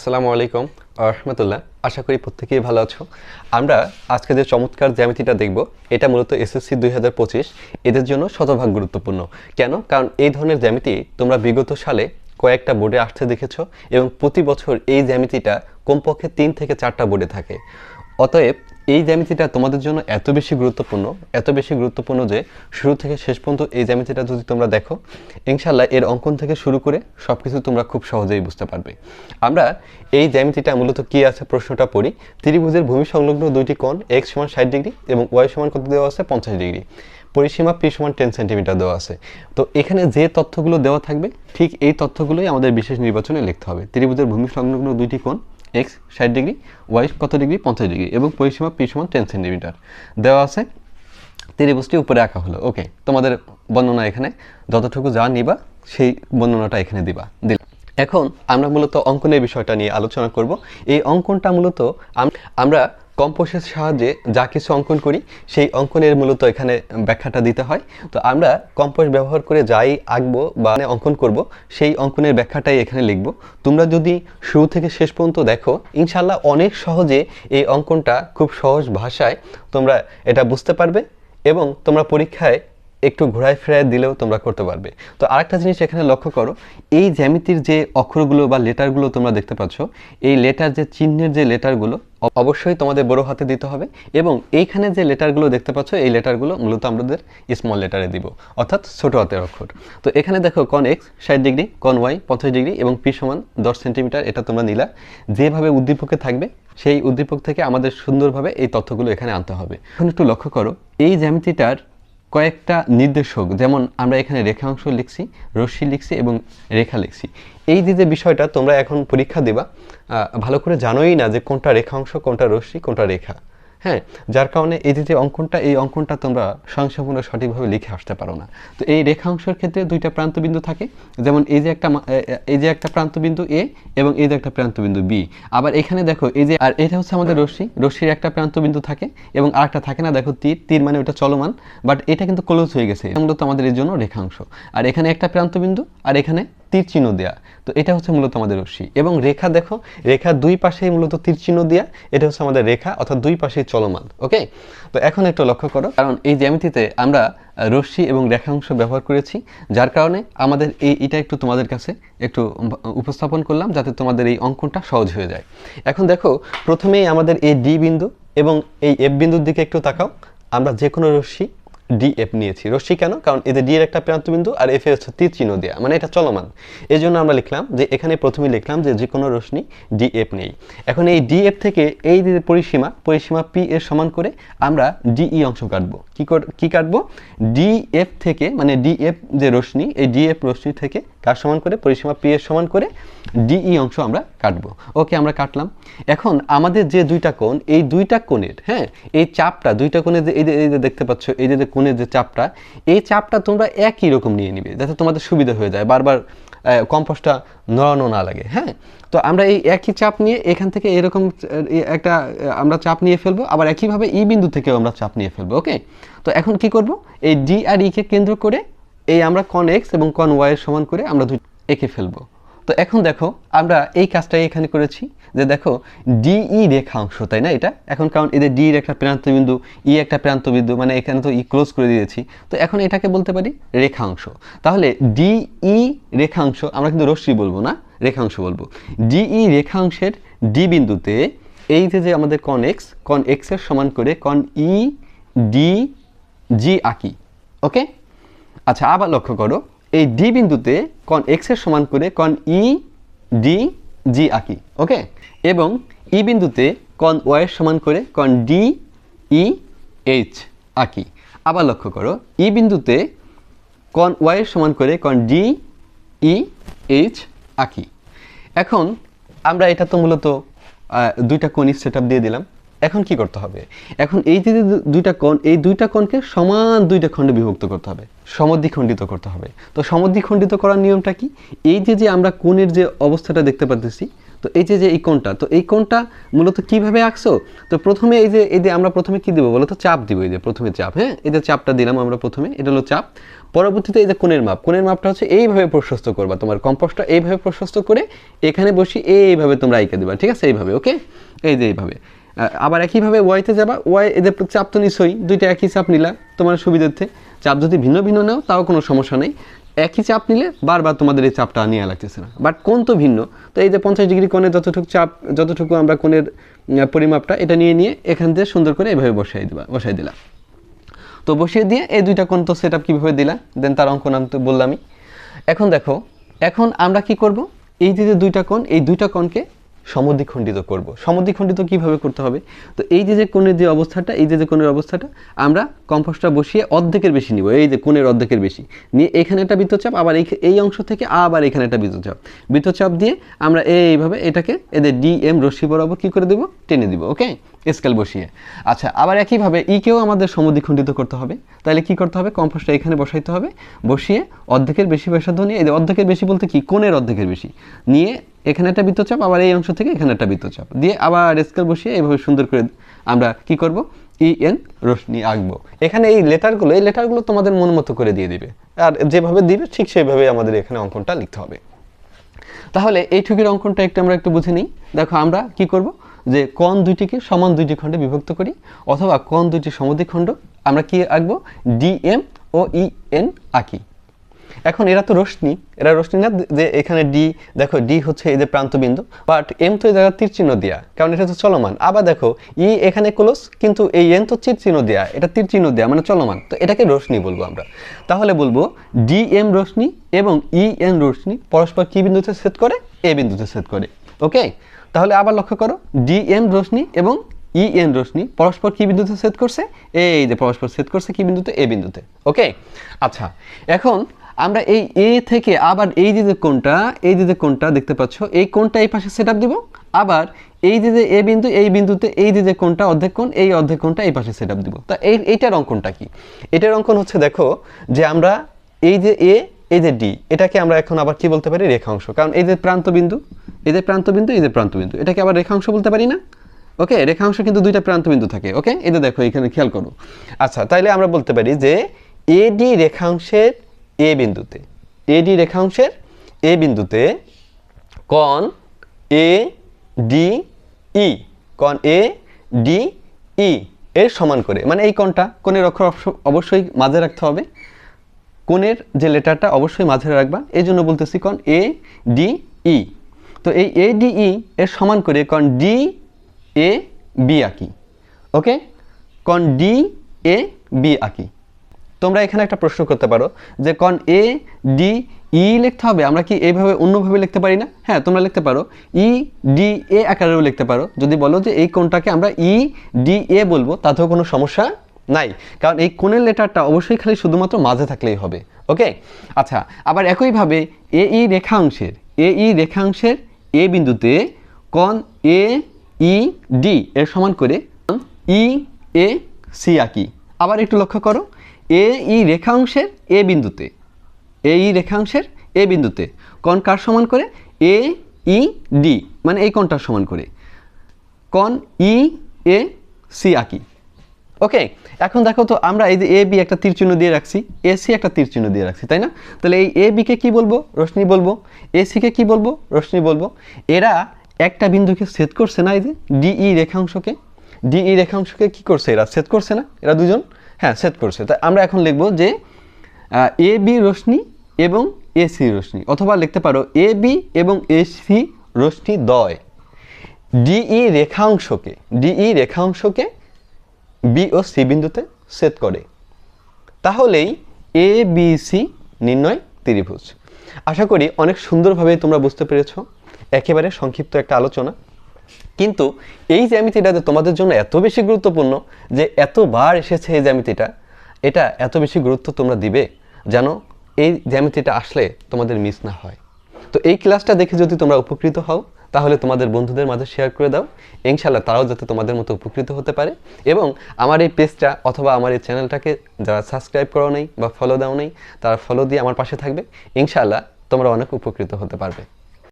আসসালামু আলাইকুম রহমতুল্লাহ আশা করি প্রত্যেকেই ভালো আছো। আমরা আজকে যে চমৎকার জ্যামিতিটা দেখব, এটা মূলত এসএসসি দুই হাজার পঁচিশ। এদের জন্য শতভাগ গুরুত্বপূর্ণ। কেন? কারণ এই ধরনের জ্যামিতি তোমরা বিগত সালে কয়েকটা বোর্ডে আসতে দেখেছ এবং প্রতি বছর এই জ্যামিতিটা কমপক্ষে তিন থেকে চারটা বোর্ডে থাকে। অতএব এই জ্যামিতিটা তোমাদের জন্য এত বেশি গুরুত্বপূর্ণ, এত বেশি গুরুত্বপূর্ণ যে শুরু থেকে শেষ পর্যন্ত এই জ্যামিতিটা যদি তোমরা দেখো ইনশাল্লাহ এর অঙ্কন থেকে শুরু করে সব কিছু তোমরা খুব সহজেই বুঝতে পারবে। আমরা এই জ্যামিতিটা মূলত কী আছে প্রশ্নটা পড়ি। ত্রিভুজের ভূমি সংলগ্ন দুইটি কোণ এক্স সমান ষাট ডিগ্রি এবং ওয়াই সমান কত দেওয়া আছে? পঞ্চাশ ডিগ্রি। পরিসীমা পি সমান টেন সেন্টিমিটার দেওয়া আছে। তো এখানে যে তথ্যগুলো দেওয়া থাকবে, ঠিক এই তথ্যগুলোই আমাদের বিশেষ নির্বাচনে লিখতে হবে। ত্রিভুজের ভূমি সংলগ্ন দুইটি কোণ এক্স ষাট ডিগ্রি ওয়াই কত ডিগ্রি? পঞ্চাশ ডিগ্রি এবং পরিসীমা পি সমান টেন সেন্টিমিটার। দেওয়া আছে ত্রিভুজটি উপরে আঁকা হলো। ওকে তোমাদের বর্ণনা এখানে। যতটুকু যা নিবা, সেই বর্ণনাটা এখানে দিবা। দিল। এখন আমরা মূলত অঙ্কনের বিষয়টা নিয়ে আলোচনা করব। এই অঙ্কনটা মূলত আম- আমরা কম্পোসের সাহায্যে যা কিছু অঙ্কন করি, সেই অঙ্কনের মূলত এখানে ব্যাখ্যাটা দিতে হয়। তো আমরা কম্পোস ব্যবহার করে যাই আঁকবো বা মানে অঙ্কন করব, সেই অঙ্কনের ব্যাখ্যাটাই এখানে লিখব। তোমরা যদি শুরু থেকে শেষ পর্যন্ত দেখো ইনশাল্লাহ অনেক সহজে এই অঙ্কনটা খুব সহজ ভাষায় তোমরা এটা বুঝতে পারবে এবং তোমরা পরীক্ষায় একটু ঘোরায় ফেরায় দিলেও তোমরা করতে পারবে। তো আরেকটা জিনিস এখানে লক্ষ্য করো, এই জ্যামিতির যে অক্ষরগুলো বা লেটারগুলো তোমরা দেখতে পাচ্ছ, এই লেটার যে চিহ্নের যে লেটারগুলো অবশ্যই তোমাদের বড় হাতে দিতে হবে এবং এইখানে যে লেটারগুলো দেখতে পাচ্ছ, এই লেটারগুলো মূলত আমাদের স্মল লেটারে দিব, অর্থাৎ ছোট হাতের অক্ষর। তো এখানে দেখো কন এক্স ষাট ডিগ্রি কন ওয়াই পঞ্চাশ ডিগ্রি এবং পি সমান দশ সেন্টিমিটার এটা তোমরা নিলা। যেভাবে উদ্দীপকে থাকবে, সেই উদ্দীপক থেকে আমাদের সুন্দরভাবে এই তথ্যগুলো এখানে আনতে হবে। এখন একটু লক্ষ্য করো, এই জ্যামিতিটার কয়েকটা নির্দেশক, যেমন আমরা এখানে রেখাংশ লিখছি, রশ্মি লিখছি এবং রেখা লিখছি। এই যে যে বিষয়টা তোমরা এখন পরীক্ষা দেবা ভালো করে জানোই না যে কোনটা রেখাংশ, কোনটা রশ্মি, কোনটা রেখা। হ্যাঁ যার কারণে এই যে যে অঙ্কনটা, এই অঙ্কনটা তোমরা স্বয়ংসম্পূর্ণ সঠিকভাবে লিখে আসতে পারো না। তো এই রেখাংশের ক্ষেত্রে দুইটা প্রান্তবিন্দু থাকে, যেমন এই যে একটা এই যে একটা প্রান্তবিন্দু এ এবং এই যে একটা প্রান্তবিন্দু বি। আবার এখানে দেখো, এই যে, আর এটা হচ্ছে আমাদের রশ্মি, রশ্মির একটা প্রান্তবিন্দু থাকে এবং আরেকটা থাকে না, দেখো তীর তীর মানে ওটা চলমান, বাট এটা কিন্তু ক্লোজ হয়ে গেছে। মূলত আমাদের এর জন্য রেখাংশ। আর এখানে একটা প্রান্তবিন্দু, আর এখানে তীর চিহ্ন দেয়া। তো এটা হচ্ছে মূলত আমাদের রশ্মি। এবং রেখা দেখো, রেখা দুই পাশেই মূলত তীর চিহ্ন দেয়া, এটা হচ্ছে আমাদের রেখা অর্থাৎ দুই পাশেই চলমান, ওকে? তো এখন একটু লক্ষ্য করো, কারণ এই জ্যামিতিতে আমরা রশ্মি এবং রেখাংশ ব্যবহার করেছি, যার কারণে আমাদের এই, এটা একটু তোমাদের কাছে একটু উপস্থাপন করলাম, যাতে তোমাদের এই অঙ্কনটা সহজ হয়ে যায়। এখন দেখো, প্রথমেই আমাদের এই ডি বিন্দু এবং এই এফ বিন্দুর দিকে একটু তাকাও। আমরা যে কোনো রশ্মি ডি এফ নিয়েছি রশ্মি কেন? কারণ এদের ডি এর একটা প্রান্তবিন্দু আর এফ এ হচ্ছে তীর চিহ্ন দেওয়া মানে এটা চলমান। এই জন্য আমরা লিখলাম যে, এখানে প্রথমে লিখলাম যে যে কোনো রশ্মি ডি এফ নেই। এখন এই ডিএফ থেকে এই যে পরিসীমা পরিসীমা পি এর সমান করে আমরা ডিই অংশ কাটবো। কি কী কাটবো? ডি এফ থেকে মানে ডিএফ যে রশ্মি, এই ডিএফ রশ্মি থেকে কার সমান করে? পরিসীমা পি এর সমান করে ডিই অংশ আমরা কাটবো। ওকে, আমরা কাটলাম। এখন আমাদের যে দুইটা কোণ, এই দুইটা কোণের হ্যাঁ এই চাপটা, দুইটা কোণের যে, এই যে এই যে দেখতে পাচ্ছ, এই যে কোণের যে চাপটা, এই চাপটা তোমরা একই রকম নিয়ে নিবে, যাতে তোমাদের সুবিধা হয়ে যায়, বারবার কম্পোস্টটা নড়ানো না লাগে হ্যাঁ? তো আমরা এই একই চাপ নিয়ে এখান থেকে এরকম একটা আমরা চাপ নিয়ে ফেলব, আবার একইভাবে ই বিন্দু থেকেও আমরা চাপ নিয়ে ফেলব, ওকে? তো এখন কি করব? এই ডি আর ই কে কেন্দ্র করে এই আমরা কন এক্স এবং কন ওয়াই সমান করে আমরা দুই এঁকে ফেলব। তো এখন দেখো, আমরা এই কাজটাই এখানে করেছি যে দেখো ডিই রেখাংশ তাই না এটা? এখন কারণ এদের ডি একটা প্রান্তবিন্দু ই একটা প্রান্তবিন্দু মানে এখানে তো ই ক্লোজ করে দিয়েছি। তো এখন এটাকে বলতে পারি রেখাংশ তাহলে ডিই রেখাংশ আমরা কিন্তু রশ্মি বলব না রেখাংশ বলব। ডিই রেখাংশের ডি বিন্দুতে এই যে যে আমাদের কন এক্স কন এক্সের সমান করে কন ই ডি জি আঁকি ওকে আচ্ছা আবার লক্ষ্য করো, এই ডি বিন্দুতে কন এক্সের সমান করে কন ই ডি জি আঁকি, ওকে? এবং ই বিন্দুতে কন ওয়াই এর সমান করে কন ডি ই এইচ আঁকি। আবার লক্ষ্য করো, ই বিন্দুতে কন ওয়াই এর সমান করে কন ডি ই এইচ আঁকি। এখন আমরা এটা তো মূলত দুইটা কোণিক সেট দিয়ে দিলাম। এখন কি করতে হবে? এখন এই যে দুইটা কোণ, এই দুইটা কোণকে সমান দুইটা খণ্ডে বিভক্ত করতে হবে। সমদ্বিখণ্ডিত করতে হবে। তো সমদ্বিখণ্ডিত করার নিয়মটা কি? এই যে যে আমরা কোণের যে অবস্থাটা দেখতে পাচ্ছি তো এই যে যে এই কোণটা, তো এই কোণটা মূলত কীভাবে আঁকছো? তো প্রথমে এই যে এই যে আমরা প্রথমে কি দিব বলো চাপ দিব এই যে প্রথমে চাপ হ্যাঁ? এই যে চাপটা দিলাম আমরা প্রথমে, এটা হলো চাপ। পরবর্তীতে এই যে কোণের মাপ, কোণের মাপটা হচ্ছে এইভাবে প্রশস্ত করবা তোমার কম্পোস্টটা এইভাবে প্রশস্ত করে এখানে বসি এইভাবে তোমরা আইকে দিবা, ঠিক আছে? এইভাবে, ওকে? এই যে এইভাবে। আবার একইভাবে ওয়াইতে যাবা ওয়াই এদের চাপ তো নিশ্চয়ই, দুইটা একই চাপ নিলা তোমার সুবিধার্থে। চাপ যদি ভিন্ন ভিন্ন নাও, তাও কোনো সমস্যা নেই। একই চাপ নিলে বারবার তোমাদের এই চাপটা নেওয়া লাগতেছে না। বাট কোন তো ভিন্ন। তো এই যে পঞ্চাশ ডিগ্রি কোণে যতটুকু চাপ, যতটুকু আমরা কোণের পরিমাপটা, এটা নিয়ে নিয়ে এখান থেকে সুন্দর করে এভাবে বসাই দিবা, বসাই দিলা। তো বসিয়ে দিয়ে এই দুইটা কোণ তো সেট আপ কীভাবে দিলা? দেন তার অঙ্কন নাম তো বললামই। এখন দেখো, এখন আমরা কি করব? এই যে দুইটা কোণ, এই দুইটা কোণকে সমদ্বিখণ্ডিত করব। সমদ্বিখণ্ডিত কীভাবে করতে হবে? তো এই যে যে কোণের যে অবস্থাটা, এই যে যে কোণের অবস্থাটা, আমরা কম্পোস্টটা বসিয়ে অর্ধেকের বেশি নিব। এই যে কোণের অর্ধেকের বেশি। নিয়ে এখানে একটা বৃত্তচাপ, আবার এই এই অংশ থেকে আবার এখানে একটা বৃত্তচাপ। বৃত্তচাপ দিয়ে আমরা এইভাবে এটাকে এদের ডি এম রশ্মি বরাবর কী করে দেবো? টেনে দিব, ওকে? স্কেল বসিয়ে। আচ্ছা আবার একইভাবে ইকেও আমাদের সমদ্বিখণ্ডিত করতে হবে। তাহলে কি করতে হবে? কম্পোস্টটা এখানে বসাইতে হবে। বসিয়ে অর্ধেকের বেশি ব্যাসার্ধ নিয়ে অর্ধেকের বেশি বলতে কি? কোণের অর্ধেকের বেশি। নিয়ে এখানে একটা বৃত্তচাপ আবার এই অংশ থেকে এখানে একটা বৃত্তচাপ দিয়ে আবার স্কেল বসিয়ে এইভাবে সুন্দর করে আমরা কি করব? ই এন রশ্মি আঁকবো। এখানে এই লেটারগুলো এই লেটারগুলো তোমাদের মন মতো করে দিয়ে দিবে। আর যেভাবে দিবে, ঠিক সেইভাবে আমাদের এখানে অঙ্কনটা লিখতে হবে। তাহলে এই ঠুকির অঙ্কনটা একটু আমরা একটু বুঝে নিই। দেখো, আমরা কি করব? যে কোণ দুইটিকে সমান দুইটি খণ্ডে বিভক্ত করি, অথবা কোণ দুইটি সমদ্বিখণ্ড, আমরা কি আঁকবো? ডিএম ও ই এন আঁকি। এখন এরা তো রশ্মি এরা রশ্মি না যে এখানে ডি দেখো ডি হচ্ছে এদের প্রান্তবিন্দু বাট এম তো এই জায়গায় তীর চিহ্ন দেওয়া কারণ এটা তো চলমান। আবার দেখো ই এখানে ক্লোজ কিন্তু এই এন তো চিহ্ন দেওয়া এটা তীর চিহ্ন দেওয়া মানে চলমান। তো এটাকে রশ্মি বলব আমরা। তাহলে বলব ডি এম রশ্মি এবং ই এন রশ্মি পরস্পর কি বিন্দুতে ছেদ করে? এ বিন্দুতে ছেদ করে। ওকে তাহলে আবার লক্ষ্য করো ডি এম রশ্মি এবং ই এন রশ্মি পরস্পর কি বিন্দুতে ছেদ করছে? এই যে পরস্পর ছেদ করছে কি বিন্দুতে? এ বিন্দুতে। ওকে আচ্ছা এখন আমরা এই এ থেকে আবার এই যে কোণটা এই যে কোণটা দেখতে পাচ্ছ এই কোনটা এই পাশে সেট দিব আবার এই যে যে এ বিন্দু এই বিন্দুতে এই যে যে কোণটা অর্ধেক কোণ এই অর্ধেক কোণটা এই পাশে সেট দিব তা এই এইটার অঙ্কনটা কি এটার অঙ্কন হচ্ছে দেখো যে আমরা এই যে এ এই যে ডি এটাকে আমরা এখন আবার কি বলতে পারি রেখাংশ কারণ এই যে প্রান্ত বিন্দু এই যে প্রান্ত বিন্দু এই যে প্রান্ত বিন্দু এটাকে আবার রেখাংশ বলতে পারি না ওকে রেখাংশ কিন্তু দুইটা প্রান্ত বিন্দু থাকে ওকে এই যে দেখো এখানে খেয়াল করো আচ্ছা তাইলে আমরা বলতে পারি যে এডি রেখাংশের এ বিন্দুতে। এডি রেখাংশের এ বিন্দুতে কন এ ডি ই। কন এ ডি ই এর সমান করে। মানে এই কণটা কোণের অক্ষর অবশ্য- অবশ্যই মাঝে রাখতে হবে। কোণের যে লেটারটা অবশ্যই মাঝে রাখবা। এই জন্য বলতেছি কন এ ডি ই। তো এই এ ডি ই এর সমান করে কন ডি এ বি আঁকি। ওকে? কন ডি এ বি আঁকি। তোমরা এখানে একটা প্রশ্ন করতে পারো যে কন এ ডি ই লিখতে হবে। আমরা কি এইভাবে অন্যভাবে লিখতে পারি না? হ্যাঁ তোমরা লিখতে পারো। ই ডি এ আকারেও লিখতে পারো। যদি বলো যে এই কোনটাকে আমরা ই ডি এ বলব, তাতেও কোনো সমস্যা নাই। কারণ এই কোণের লেটারটা অবশ্যই খালি শুধুমাত্র মাঝে থাকলেই হবে। ওকে? আচ্ছা আবার একইভাবে এ ই রেখাংশের এ ই রেখাংশের এ বিন্দুতে কন এ ই ডি এর সমান করে ই এ সি আঁকি। আবার একটু লক্ষ্য করো। এ ই রেখাংশের এ বিন্দুতে, এ ই রেখাংশের এ বিন্দুতে। কোণ কার সমান করে? এ ই ডি মানে এই কোণটার সমান করে। কন ই এ সি আঁকি। ওকে, এখন দেখো তো আমরা এই যে এ বি একটা তীর চিহ্ন দিয়ে রাখছি, এ সি একটা তীর চিহ্ন দিয়ে রাখছি, তাই না? তাহলে এই এ বিকে কী বলব? রশ্মি বলব। এ সিকে কী বলব? রশ্মি বলব। এরা একটা বিন্দুকে ছেদ করছে না এই যে ডিই রেখাংশকে। ডিই রেখাংশকে কি করছে? এরা ছেদ করছে না? এরা দুজন হ্যাঁ ছেদ করছে। তাই আমরা এখন লিখব যে এ বি রশ্মি এবং এ সি রশ্মি, অথবা লিখতে পারো এ বি এবং এ সি রশ্মি দয়। ডিই রেখাংশকে ডিই রেখাংশকে বি ও সি বিন্দুতে সেট করে। তাহলেই এ বি সি নির্ণয় ত্রিভুজ। আশা করি অনেক সুন্দরভাবে তোমরা বুঝতে পেরেছ। একেবারে সংক্ষিপ্ত একটা আলোচনা। কিন্তু এই জ্যামিতিটা যে তোমাদের জন্য এত বেশি গুরুত্বপূর্ণ যে এতবার এসেছে এই জ্যামিতিটা, এটা এত বেশি গুরুত্ব তোমরা দিবে যেন এই জ্যামিতিটা আসলে তোমাদের মিস না হয়। তো এই ক্লাসটা দেখে যদি তোমরা উপকৃত হও, তাহলে তোমাদের বন্ধুদের মাঝে শেয়ার করে দাও। ইনশাল্লাহ তারাও যাতে তোমাদের মতো উপকৃত হতে পারে। এবং আমার এই পেজটা অথবা আমার এই চ্যানেলটাকে যারা সাবস্ক্রাইব করো নেই বা ফলো দাও নেই, তারা ফলো দিয়ে আমার পাশে থাকবে। ইনশাল্লাহ তোমরা অনেক উপকৃত হতে পারবে।